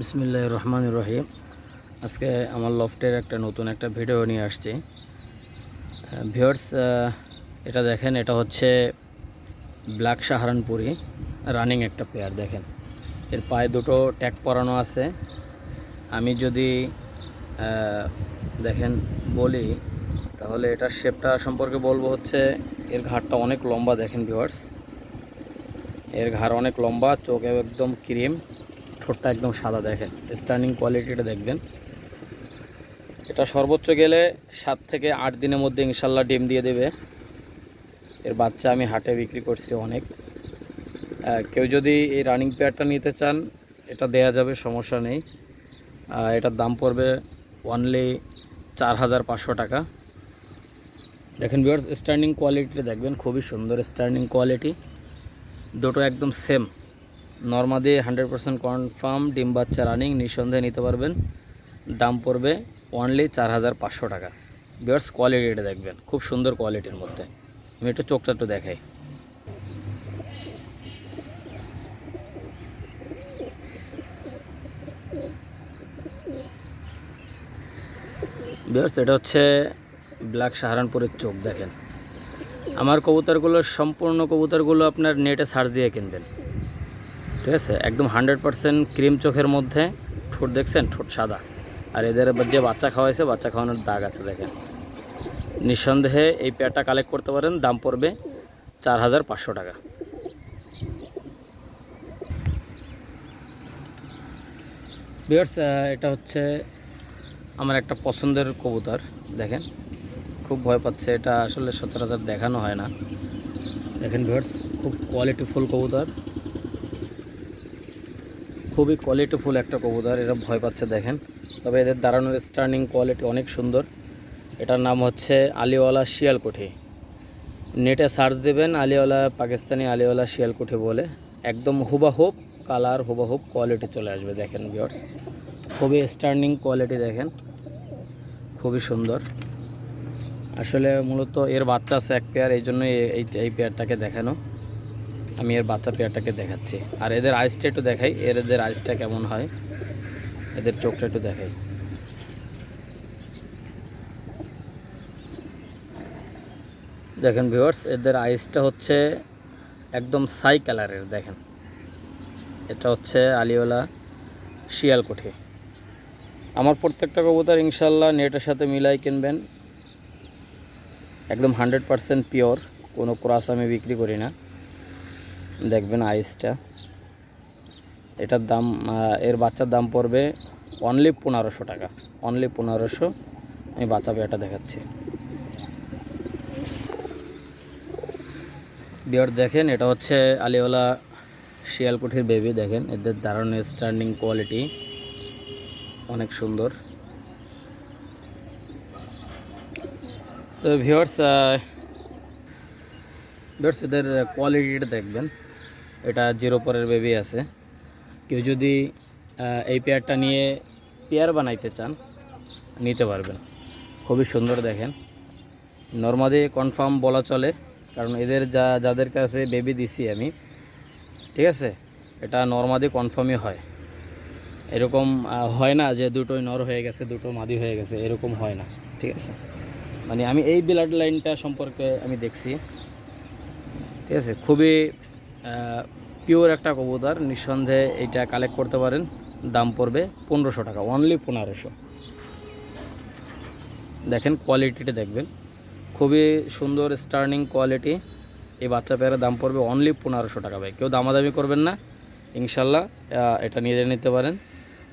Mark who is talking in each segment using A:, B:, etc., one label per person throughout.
A: বিসমিল্লাহ রহমান রহিম আজকে আমার লফটের একটা নতুন একটা ভিডিও নিয়ে আসছি। ভিওর্স এটা দেখেন, এটা হচ্ছে ব্ল্যাক সাহারানপুরি রানিং একটা পেয়ার, দেখেন। এর পায়ে দুটো ট্যাগ পরানো আছে। আমি যদি দেখেন, বলি, তাহলে এটার শেপটা সম্পর্কে বলব হচ্ছে, এর ঘাড়টা অনেক লম্বা, দেখেন ভিওয়ার্স এর ঘাড় অনেক লম্বা, চোখ একদম ক্রিম। ঠোঁটটা একদম সাদা দেখেন। স্টার্নিং কোয়ালিটিটা দেখবেন। এটা সর্বোচ্চ গেলে সাত থেকে আট দিনের মধ্যে ইনশাল্লাহ ডিম দিয়ে দেবে। এর বাচ্চা আমি হাটে বিক্রি করছি অনেক। কেউ যদি এই রানিং পেয়ারটা নিতে চান, এটা দেয়া যাবে, সমস্যা নেই। এটার দাম পড়বে অনলি চার হাজার পাঁচশো টাকা। দেখেন ভিউয়ার্স স্টার্নিং কোয়ালিটিটা দেখবেন, খুবই সুন্দর স্টার্নিং কোয়ালিটি দুটো একদম সেম নর্মাদি হান্ড্রেড পার্সেন্ট কনফার্ম ডিম বাচ্চা রানিং, নিঃসন্দেহে নিতে পারবেন। দাম পড়বে অনলি চার হাজার পাঁচশো টাকা। বিয়ার্স কোয়ালিটিটা দেখবেন, খুব সুন্দর কোয়ালিটির মধ্যে। আমি একটু চোখটা একটু দেখাই। বিয়ার্স এটা হচ্ছে ব্ল্যাক সাহারানপুরের চোখ, দেখেন। আমার কবুতরগুলো, সম্পূর্ণ কবুতরগুলো আপনার নেটে সার্চ দিয়ে কিনবেন। ঠিক আছে? একদম হান্ড্রেড পারসেন্ট ক্রিম চোখের মধ্যে, ঠোঁট দেখছেন? ঠোঁট সাদা। আর এদের যে বাচ্চা খাওয়াইছে, বাচ্চা খাওয়ানোর দাগ আছে দেখেন। নিঃসন্দেহে এই পেয়ারটা কালেক্ট করতে পারেন, দাম পড়বে চার হাজার পাঁচশো টাকা। বিয়ার্স এটা হচ্ছে আমার একটা পছন্দের কবুতর, দেখেন। খুব ভয় পাচ্ছে, এটা আসলে সচরাচর দেখানো হয় না। দেখেন ভিউয়ার্স খুব কোয়ালিটিফুল কবুতর। খুবই কোয়ালিটিফুল একটা কবুতর, এরা ভয় পাচ্ছে দেখেন। তবে এদের দাঁড়ানোর স্টার্নিং কোয়ালিটি অনেক সুন্দর। এটার নাম হচ্ছে আলিওয়ালা শিয়ালকুঠি। নেটে সার্চ দেবেন, আলিওয়ালা, পাকিস্তানি আলিওয়ালা শিয়ালকুঠি বলে। একদম হুবাহুব কালার হুবাহুব কোয়ালিটি চলে আসবে দেখেন ভিউয়ার্স খুবই স্টার্নিং কোয়ালিটি দেখেন। খুবই সুন্দর। আসলে মূলত এর বাচ্চা আছে এক পেয়ার এই জন্য এই এই পেয়ারটাকে দেখানো। আমি এর বাচ্চা পেয়ারটাকে দেখাচ্ছি। আর এদের আইসটা একটু দেখাই এর এদের আইসটা কেমন হয়, এদের চোখটা একটু দেখাই। দেখেন ভিউয়ার্স, এদের আইসটা হচ্ছে একদম সাই কালারের, দেখেন। এটা হচ্ছে আলিওলা শিয়ালকুঠি আমার প্রত্যেকটা কবুতর ইনশাল্লাহ নেটের সাথে মিলাই কিনবেন। একদম হান্ড্রেড পারসেন্ট পিওর কোনো ক্রাস আমি বিক্রি করি না। দেখবেন আইসটা। এটার দাম এর বাচ্চার দাম পড়বে অনলি পনেরোশো টাকা। অনলি পনেরোশো। আমি বাচ্চা পেয়ারটা দেখাচ্ছি। বিয়ার দেখেন, এটা হচ্ছে আলিওয়ালা শিয়ালকুঠির বেবি দেখেন। এদের দারুণ স্ট্যান্ডিং কোয়ালিটি অনেক সুন্দর। তো ভিওর্স ভিওর্স এদের কোয়ালিটিটা দেখবেন। এটা জিরো পরের বেবি আছে। কেউ যদি এই পেয়ারটা নিয়ে পেয়ার বানাইতে চান, নিতে পারবেন। খুবই সুন্দর দেখেন। নর্মালি কনফার্ম বলা চলে, কারণ এদের যা, যাদের কাছে বেবি দিছি আমি, ঠিক আছে? এটা নর্মালি কনফার্মই হয়। এরকম হয় না যে দুটোই নর হয়ে গেছে, দুটো মাদি হয়ে গেছে, এরকম হয় না, ঠিক আছে? মানে আমি এই ব্লাড লাইনটা সম্পর্কে আমি দেখছি, ঠিক আছে? খুবই পিওর একটা কবুতর, নিঃসন্দেহে এইটা কালেক্ট করতে পারেন, দাম পড়বে পনেরোশো টাকা অনলি পনেরোশো। দেখেন কোয়ালিটিটা দেখবেন, খুবই সুন্দর স্টার্নিং কোয়ালিটি এই বাচ্চা পেয়ারের দাম পড়বে অনলি পনেরোশো টাকা ভাই, কেউ দামাদামি করবেন না, ইনশাল্লাহ এটা নিয়ে নিতে পারেন,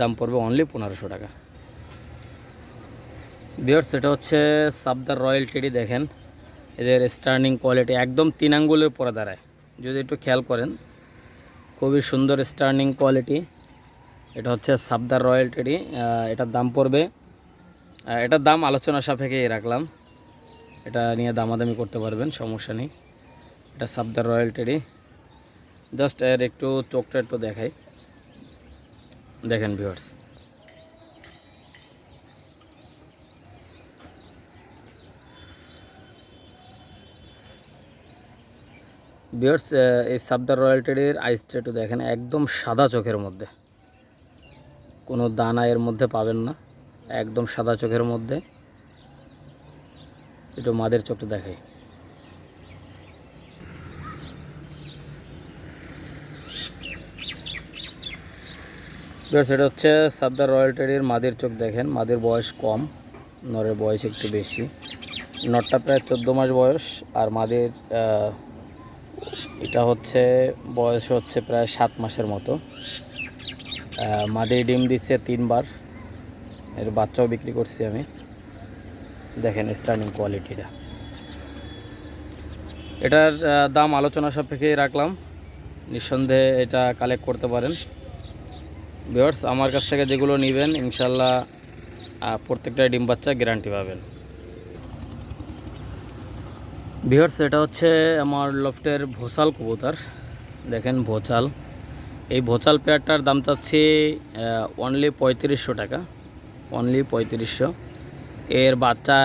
A: দাম পড়বে অনলি পনেরোশো টাকা। বিয়ার্স এটা হচ্ছে সাবদার রয়্যাল টেডি, দেখেন, এদের স্টার্নিং কোয়ালিটি একদম তিন আঙ্গুলের পরে দাঁড়ায়। যদি একটু খেয়াল করেন, খুবই সুন্দর স্টার্নিং কোয়ালিটি এটা হচ্ছে সাবদার রয়্যাল টেডি এটার দাম পড়বে এটার দাম আলোচনা সাপেক্ষেই রাখলাম। এটা নিয়ে দামাদামি করতে পারবেন, সমস্যা নেই। এটা সাবদার রয়্যাল টেডি। জাস্ট এর একটু চোখটা একটু দেখাই। দেখেন ভিউয়ার্স বিয়ার্স এই সাবদার রয়্যাল টেডির আইসটা একটু দেখেন একদম সাদা চোখের মধ্যে। কোনো দানা এর মধ্যে পাবেন না একদম সাদা চোখের মধ্যে। একটু মাদের চোখটা দেখাই। Viewers, এটা হচ্ছে সাবদার রয়্যাল টেরির মাদের চোখ দেখেন মাদের বয়স কম নরের বয়স একটু বেশি। নটটা প্রায় চোদ্দ মাস বয়স আর মাদের এটা হচ্ছে, বয়স হচ্ছে প্রায় সাত মাসের মতো। মাদি ডিম দিচ্ছে তিনবার। এর বাচ্চাও বিক্রি করছি আমি। দেখেন স্টার্নিং কোয়ালিটিটা এটার দাম আলোচনা সাপেক্ষেই রাখলাম। নিঃসন্দেহে এটা কালেক্ট করতে পারেন। ভিওর্স আমার কাছ থেকে যেগুলো নেবেন, ইনশাল্লাহ প্রত্যেকটা ডিম বাচ্চা গ্যারান্টি পাবেন। ভিওর্স এটা হচ্ছে আমার লফটের ভোসাল কবুতর। দেখেন ভোচাল। এই ভোচাল পেয়ারটার দাম চাচ্ছি অনলি পঁয়ত্রিশশো টাকা। অনলি পঁয়ত্রিশশো। এর বাচ্চা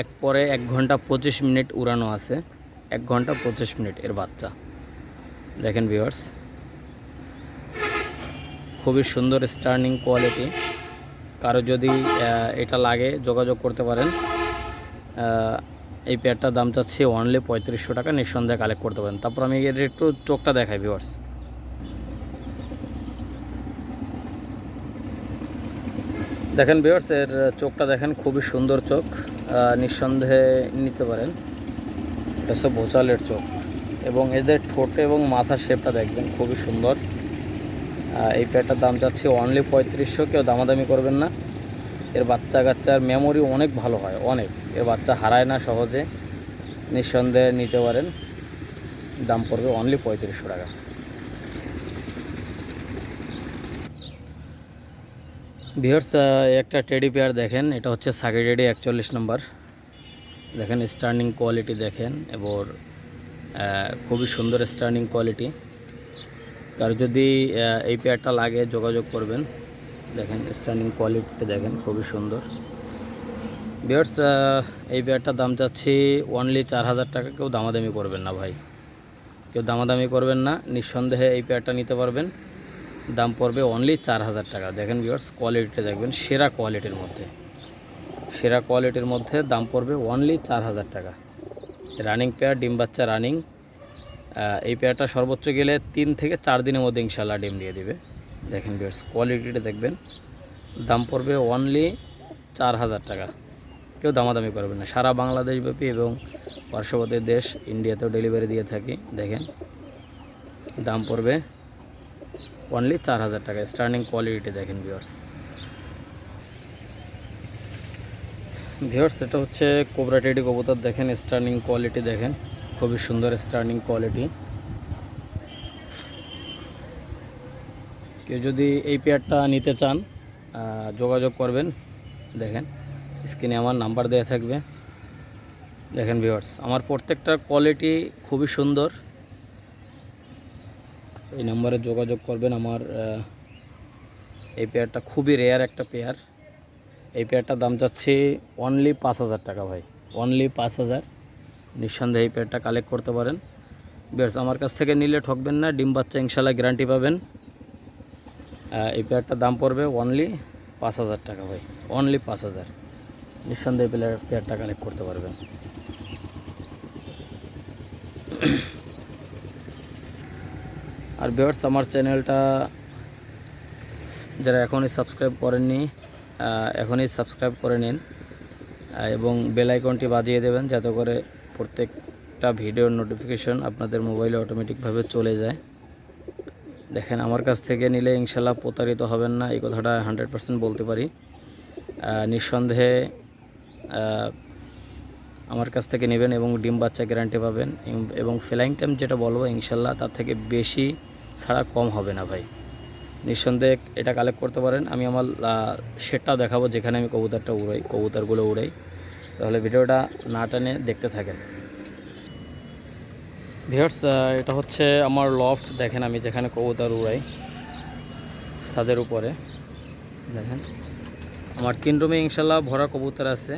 A: এক পরে এক ঘণ্টা পঁচিশ মিনিট উড়ানো আছে। এক ঘণ্টা পঁচিশ মিনিট এর বাচ্চা। দেখেন ভিওর্স খুবই সুন্দর স্টার্নিং কোয়ালিটি। কারও যদি এটা লাগে, যোগাযোগ করতে পারেন। এই পেয়ারটার দাম চাচ্ছি অনলি পঁয়ত্রিশশো টাকা, নিঃসন্দেহে কালেক্ট করতে পারেন। তারপর আমি এর একটু চোখটা দেখাই ভিওয়ার্স দেখেন ভিওয়ার্স এর চোখটা দেখেন, খুবই সুন্দর চোখ। নিঃসন্দেহে নিতে পারেন। এটা সব ভোচালের চোখ। এবং এদের ঠোঁট এবং মাথার শেপটা দেখবেন, খুবই সুন্দর। এই পেয়ারটার দাম চাচ্ছি অনলি পঁয়ত্রিশশো, কেউ দামাদামি করবেন না। এর বাচ্চা কাচ্চার মেমোরি অনেক ভালো হয়, অনেক। এর বাচ্চা হারায় না সহজে, নিঃসন্দেহে নিতে পারেন। দাম পড়বে অনলি পঁয়ত্রিশশো টাকা। ভিওর্স একটা টেডি পেয়ার দেখেন, এটা হচ্ছে সাকি টেডি একচল্লিশ নম্বর দেখেন স্টার্নিং কোয়ালিটি দেখেন, এবং খুবই সুন্দর স্টার্নিং কোয়ালিটি কার যদি এই পেয়ারটা লাগে, যোগাযোগ করবেন। দেখেন স্টার্নিং কোয়ালিটিটা দেখেন, খুবই সুন্দর। বিয়ার্স এই পেয়ারটার দাম চাচ্ছি অনলি চার হাজার টাকা, কেউ দামাদামি করবেন না ভাই। কেউ দামাদামি করবেন না, নিঃসন্দেহে এই পেয়ারটা নিতে পারবেন। দাম পড়বে অনলি চার হাজার টাকা। দেখেন বিয়ার্স কোয়ালিটিটা দেখবেন, সেরা কোয়ালিটির মধ্যে। সেরা কোয়ালিটির মধ্যে দাম পড়বে অনলি চার হাজার টাকা। রানিং পেয়ার ডিম বাচ্চা রানিং এই পেয়ারটা সর্বোচ্চ গেলে তিন থেকে চার দিনের মধ্যে ইনশাল্লাহ ডিম দিয়ে দিবে। দেখেন বিয়ার্স কোয়ালিটিটা দেখবেন। দাম পড়বে অনলি চার হাজার টাকা। কেউ দামাদামি করবে না। সারা বাংলাদেশ ব্যাপী এবং পার্শ্ববর্তী দেশ ইন্ডিয়াতেও ডেলিভারি দিয়ে থাকি। দেখেন, দাম পড়বে অনলি চার হাজার টাকা। স্টার্নিং কোয়ালিটি দেখেন ভিওর্স ভিওর্স এটা হচ্ছে কোবরা টেডি কবুতর। দেখেন স্টার্নিং কোয়ালিটি দেখেন। খুবই সুন্দর স্টার্নিং কোয়ালিটি কেউ যদি এই পেয়ারটা নিতে চান যোগাযোগ করবেন। দেখেন, স্ক্রিনে আমার নাম্বার দেওয়া থাকবে। দেখেন ভিওয়ার্স আমার প্রত্যেকটা কোয়ালিটি খুবই সুন্দর। এই নাম্বারে যোগাযোগ করবেন আমার এই পেয়ারটা খুবই রেয়ার একটা পেয়ার। এই পেয়ারটার দাম যাচ্ছে অনলি পাঁচ হাজার টাকা ভাই। অনলি পাঁচ হাজার। নিঃসন্দেহে এই পেয়ারটা কালেক্ট করতে পারেন। বেশ আমার কাছ থেকে নিলে ঠকবেন না, ডিম বাচ্চা ইনশাল্লাহ গ্যারান্টি পাবেন। এই পেয়ারটার দাম পড়বে অনলি পাঁচ হাজার টাকা ভাই। অনলি পাঁচ হাজার। নিঃসন্দেহে পেয়ার পেয়ারটা কালেক্ট করতে পারবেন। আর ভিউয়ার্স আমার চ্যানেলটা যারা এখনই সাবস্ক্রাইব করেননি এখনই সাবস্ক্রাইব করে নিন এবং বেল আইকনটি বাজিয়ে দেবেন যাতে করে প্রত্যেকটা ভিডিওর নোটিফিকেশন আপনাদের মোবাইলে অটোমেটিকভাবে চলে যায়। দেখেন, আমার কাছ থেকে নিলে ইনশাল্লাহ প্রতারিত হবেন না, এই কথাটা হান্ড্রেড পার্সেন্ট বলতে পারি। নিঃসন্দেহে আমার কাছ থেকে নেবেন এবং ডিম বাচ্চা গ্যারান্টি পাবেন। এবং- ফ্লাইং টাইম যেটা বলব, ইনশাল্লাহ তার থেকে বেশি ছাড়া কম হবে না ভাই। নিঃসন্দেহে এটা কালেক্ট করতে পারেন। আমি আমার সেটটা দেখাবো, যেখানে আমি কবুতরটা উড়াই, কবুতরগুলো উড়াই। তাহলে ভিডিওটা না টানে দেখতে থাকেন। ভিউয়ার্স এটা হচ্ছে আমার লফট দেখেন আমি যেখানে কবুতর উড়াই, ছাদের উপরে। দেখেন, আমার তিন রুমে ইনশাল্লাহ ভরা কবুতর আছে।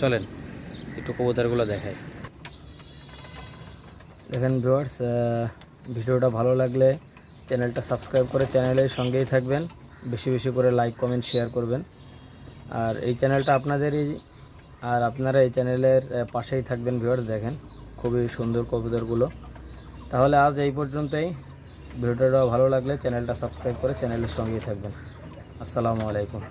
A: চলেন, একটু কবুতরগুলো দেখাই। দেখেন ভিউয়ার্স ভিডিওটা ভালো লাগলে চ্যানেলটা সাবস্ক্রাইব করে চ্যানেলের সঙ্গেই থাকবেন। বেশি বেশি করে লাইক, কমেন্ট, শেয়ার করবেন। আর এই চ্যানেলটা আপনাদেরই, আর আপনারা এই চ্যানেলের পাশেই থাকবেন ভিউয়ার্স, দেখেন। খুবই সুন্দর কবুতরগুলো। তাহলে আজ এই পর্যন্তই। ভিডিওটা ভালো লাগলে চ্যানেলটা সাবস্ক্রাইব করে চ্যানেলের সঙ্গেই থাকবেন। আসসালামু আলাইকুম।